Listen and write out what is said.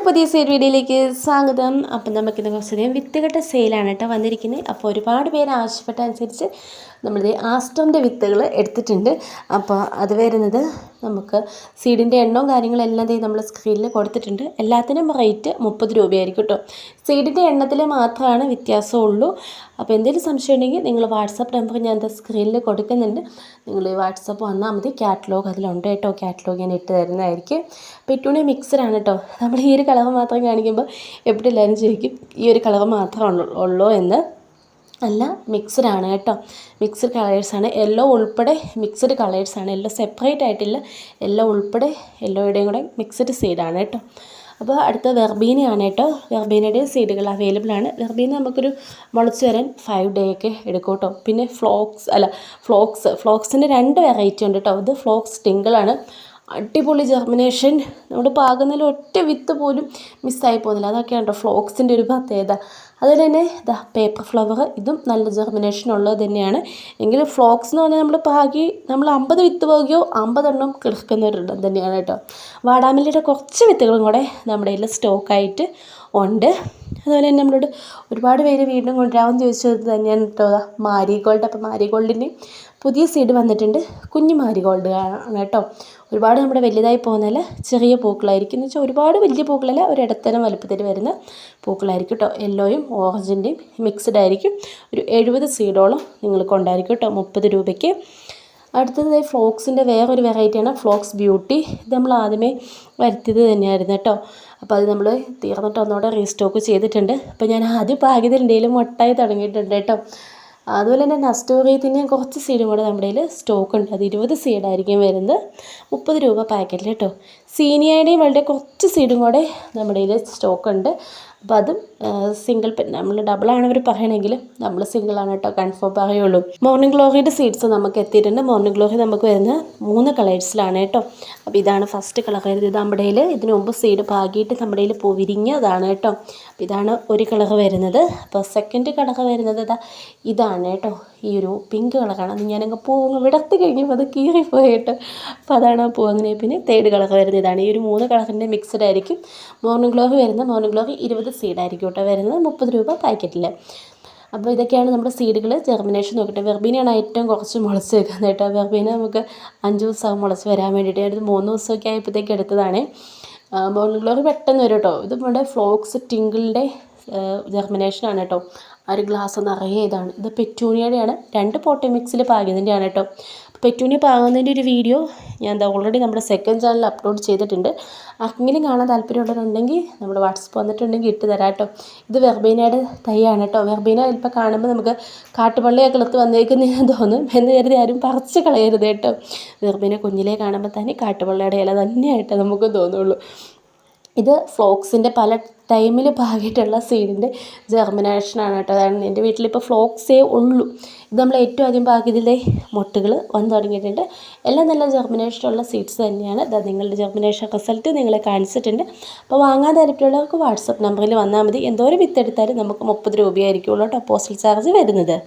നമ്മുടെ പുതിയ സെയിൽ വീഡിയോയിലേക്ക് സ്വാഗതം. അപ്പം നമുക്കിന്ന് കുറച്ചധികം വിത്തുകെട്ട സെയിലാണ് കേട്ടോ വന്നിരിക്കുന്നത്. അപ്പോൾ ഒരുപാട് പേര് ആവശ്യപ്പെട്ട അനുസരിച്ച് നമ്മളിത് ആസ്റ്റോന്റെ വിത്തുകൾ എടുത്തിട്ടുണ്ട്. അപ്പോൾ അത് വരുന്നത് നമുക്ക് സീഡിന്റെ എണ്ണവും കാര്യങ്ങളെല്ലാം ദേ നമ്മൾ സ്ക്രീനിൽ കൊടുത്തിട്ടുണ്ട്. എല്ലാത്തിനും റേറ്റ് മുപ്പത് രൂപയായിരിക്കും കേട്ടോ. സീഡിന്റെ എണ്ണത്തിൽ മാത്രമാണ് വ്യത്യാസമുള്ളൂ. അപ്പോൾ എന്തെങ്കിലും സംശയം ഉണ്ടെങ്കിൽ നിങ്ങൾ വാട്സപ്പ് നമ്പർ ഞാൻ എന്താ സ്ക്രീനിൽ കൊടുക്കുന്നുണ്ട്. നിങ്ങൾ വാട്സപ്പ് വന്നാൽ മതി. കാറ്റലോഗ് അതിലുണ്ട് കേട്ടോ. കാറ്റലോഗ് ഞാൻ ഇട്ട് തരുന്നതായിരിക്കും. പെറ്റൂണി മിക്സറാണ് കേട്ടോ. നമ്മൾ ഈ ഒരു കളർ മാത്രം കാണിക്കുമ്പോൾ എപ്പോഴും എല്ലാവരും ചോദിക്കും ഈ ഒരു കളർ മാത്രം ഉള്ളൂ എന്ന്? അല്ല മിക്സഡാണ് കേട്ടോ. മിക്സഡ് കളേഴ്സാണ് യെല്ലോ ഉൾപ്പെടെ മിക്സഡ് കളേഴ്സാണ് യെല്ലോ സെപ്പറേറ്റ് ആയിട്ടില്ല. യെല്ലോ ഉൾപ്പെടെ യെല്ലോയുടെയും കൂടെ മിക്സഡ് സീഡാണ് കേട്ടോ. അപ്പോൾ അടുത്ത വെർബീനയാണ് കേട്ടോ. വെർബീനയുടെ സീഡുകൾ അവൈലബിൾ ആണ്. വെർബീന നമുക്കൊരു മുളച്ച് വരാൻ ഫൈവ് ഡേ ഒക്കെ എടുക്കും കേട്ടോ. പിന്നെ ഫ്ലോക്സ് അല്ല ഫ്ലോക്സ് ഫ്ലോക്സിന്റെ രണ്ട് വെറൈറ്റി ഉണ്ട് കേട്ടോ. ഇത് ഫ്ലോക്സ് ടിങ്കിളാണ് അടിപൊളി ജെർമിനേഷൻ നമ്മുടെ പാകുന്നതിൽ ഒറ്റ വിത്ത് പോലും മിസ്സായി പോകുന്നില്ല. അതൊക്കെയാണ് കേട്ടോ ഫ്ലോക്സിന്റെ ഒരു പ്രത്യേകത. അതുപോലെ തന്നെ ഇതാ പേപ്പർ ഫ്ലവർ ഇതും നല്ല ജെർമിനേഷൻ ഉള്ളത് തന്നെയാണ്. എങ്കിലും ഫ്ലോക്സ് എന്ന് പറഞ്ഞാൽ നമ്മൾ പാകി നമ്മൾ അമ്പത് വിത്ത് പോകുകയോ അമ്പതെണ്ണം കിടക്കുന്നവരുണ്ട് തന്നെയാണ് കേട്ടോ വാടാമല്ലിയുടെ കുറച്ച് വിത്തുകളും കൂടെ നമ്മുടെ കയ്യിൽ സ്റ്റോക്കായിട്ട് ഉണ്ട്. അതുപോലെ തന്നെ നമ്മളോട് ഒരുപാട് പേര് വീണ്ടും കൊണ്ടുവരാമെന്ന് ചോദിച്ചത് തന്നെയാണ് കേട്ടോ. മാരിഗോൾഡ് അപ്പോൾ മാരിഗോൾഡിന്റെയും പുതിയ സീഡ് വന്നിട്ടുണ്ട്. കുഞ്ഞു മാരിഗോൾഡ് ആണ് കേട്ടോ. ഒരുപാട് നമ്മുടെ വലുതായി പോകുന്നതല്ല ചെറിയ പൂക്കളായിരിക്കും. എന്ന് വെച്ചാൽ ഒരുപാട് വലിയ പൂക്കളല്ല ഒരു ഇടത്തരം വലുപ്പത്തിൽ വരുന്ന പൂക്കളായിരിക്കും കേട്ടോ. യെല്ലോയും ഓറഞ്ചിന്റെയും മിക്സ്ഡ് ആയിരിക്കും. ഒരു എഴുപത് സീഡോളം നിങ്ങൾക്ക് ഉണ്ടായിരിക്കും കേട്ടോ മുപ്പത് രൂപയ്ക്ക്. അടുത്തത് ഫ്ലോക്സിന്റെ വേറൊരു വെറൈറ്റിയാണ് ഫ്ലോക്സ് ബ്യൂട്ടി. ഇത് നമ്മൾ ആദ്യമേ വരുത്തിയത് തന്നെയായിരുന്നു കേട്ടോ. അപ്പോൾ അത് നമ്മൾ തീർന്നിട്ട് ഒന്നുകൂടെ റീസ്റ്റോക്ക് ചെയ്തിട്ടുണ്ട്. അപ്പോൾ ഞാൻ ആദ്യം എന്തെങ്കിലും മുട്ടായി തുടങ്ങിയിട്ടുണ്ട് കേട്ടോ. അതുപോലെ തന്നെ നസ്റ്റോറിയത്തിന്റെയും കുറച്ച് സീഡും കൂടെ നമ്മുടെ കയ്യിൽ സ്റ്റോക്ക് ഉണ്ട്. അത് ഇരുപത് സീഡായിരിക്കും വരുന്നത്. മുപ്പത് രൂപ പാക്കറ്റിൽ കേട്ടോ. സീനിയയുടെയും വളരെ കുറച്ച് സീഡും കൂടെ നമ്മുടെ കയ്യിൽ സ്റ്റോക്ക് ഉണ്ട്. അപ്പോൾ അതും സിംഗിൾ പെൻ നമ്മൾ ഡബിളാണ് അവർ പറയണമെങ്കിൽ നമ്മൾ സിംഗിൾ സിംഗിളാണ് കേട്ടോ കൺഫേം പറയുള്ളൂ. മോർണിംഗ് ഗ്ലോറിയുടെ സീഡ്സ് നമുക്ക് എത്തിയിട്ടുണ്ട്. മോർണിംഗ് ഗ്ലോറി നമുക്ക് വരുന്ന മൂന്ന് കളേഴ്സിലാണ് കേട്ടോ അപ്പോൾ ഇതാണ് ഫസ്റ്റ് കളർ വരുന്നത് നമ്മുടെ കയ്യിൽ ഇതിന് മുമ്പ് സീഡ് പാകിയിട്ട് നമ്മുടെ കയ്യിൽ പൂ വിരിഞ്ഞതാണ് കേട്ടോ അപ്പോൾ ഇതാണ് ഒരു കളർ വരുന്നത്. അപ്പോൾ സെക്കൻഡ് കളർ വരുന്നത് ഇതാ ഇതാണ് കേട്ടോ ഈ ഒരു പിങ്ക് കളറാണ് അത് ഞാനങ്ങ് പൂ അങ്ങ് വിടർത്തി കഴിഞ്ഞപ്പോൾ അത് കീറിപ്പോയി കേട്ടോ അപ്പോൾ അതാണ് ആ പൂ അങ്ങനെ പിന്നെ തേർഡ് കളർ വരുന്നത്. ഇതാണ് ഈ ഒരു മൂന്ന് കളറിന്റെ മിക്സഡ് ആയിരിക്കും. മോർണിംഗ് ഗ്ലോറി വരുന്ന മോർണിംഗ് ഗ്ലോറി ഇരുപത് സീഡായിരിക്കും കേട്ടോ വരുന്നത് മുപ്പത് രൂപ പാക്കറ്റിൽ അപ്പോൾ ഇതൊക്കെയാണ് നമ്മുടെ സീഡുകൾ ജെർമിനേഷൻ നോക്കട്ടെ. വെർബീനയാണ് ഏറ്റവും കുറച്ച് മുളച്ച് വെക്കുന്നത് കേട്ടോ. വെർബീന നമുക്ക് അഞ്ച് ദിവസം മുളച്ച് വരാൻ വേണ്ടിയിട്ട് അടുത്ത് മൂന്ന് ദിവസമൊക്കെ ആയപ്പോഴത്തേക്ക് എടുത്തതാണ്. ഗ്ലോറി പെട്ടെന്ന് വരും കേട്ടോ. ഇത് നമ്മുടെ ഫ്ലോക്സ് ടിങ്കിളിന്റെ ജെർമിനേഷനാണ് കേട്ടോ. ആ ഒരു ഗ്ലാസ് നിറയെ ഇതാണ്. ഇത് പെറ്റൂണിയയുടെയാണ്. രണ്ട് പോട്ടി മിക്സിൽ പാകിയതിന്റെയാണ് കേട്ടോ. പെറ്റൂണിയ പാകുന്നതിന്റെ ഒരു വീഡിയോ ഞാൻ എന്താ ഓൾറെഡി നമ്മുടെ സെക്കൻഡ് ചാനലിൽ അപ്ലോഡ് ചെയ്തിട്ടുണ്ട്. ആർക്കെങ്കിലും കാണാൻ താല്പര്യമുള്ളവരുണ്ടെങ്കിൽ നമ്മുടെ വാട്സപ്പ് വന്നിട്ടുണ്ടെങ്കിൽ ഇട്ട് തരാം കേട്ടോ. ഇത് വെർബീനയുടെ തൈയാണ് കേട്ടോ. വെർബീന ഇപ്പോൾ കാണുമ്പോൾ നമുക്ക് കാട്ടുപള്ളിയൊക്കെ കിളുത്ത് വന്നേക്കുന്നതെന്ന് തോന്നും. എന്ന് കരുതി ആരും പറിച്ച് കളയരുത് കേട്ടോ. വെർബീന കുഞ്ഞിലേ കാണുമ്പോൾ തന്നെ കാട്ടുപള്ളിയുടെ ഇല തന്നെയായിട്ട് നമുക്ക് തോന്നുള്ളൂ. ഇത് ഫ്ലോക്സിന്റെ പല ടൈമിൽ പാകിയിട്ടുള്ള സീഡിന്റെ ജെർമിനേഷനാണ് കേട്ടോ. അതാണ് എന്റെ വീട്ടിലിപ്പോൾ ഫ്ലോക്സേ ഉള്ളൂ. ഇത് നമ്മൾ ഏറ്റവും ആദ്യം പാകിയതിലെ മുട്ടുകൾ വന്നു തുടങ്ങിയിട്ടുണ്ട്. എല്ലാം നല്ല ജെർമിനേഷനുള്ള സീഡ്സ് തന്നെയാണ്. അത് നിങ്ങളുടെ ജെർമിനേഷൻ റിസൾട്ട് നിങ്ങളെ കാണിച്ചിട്ടുണ്ട്. അപ്പോൾ വാങ്ങാൻ താല്പര്യമുള്ളവർക്ക് വാട്സപ്പ് നമ്പറിൽ വന്നാൽ മതി. എന്തോരം വിത്തെടുത്താലും നമുക്ക് മുപ്പത് രൂപയായിരിക്കുള്ളൂ കേട്ടോ പോസ്റ്റൽ ചാർജ് വരുന്നത്.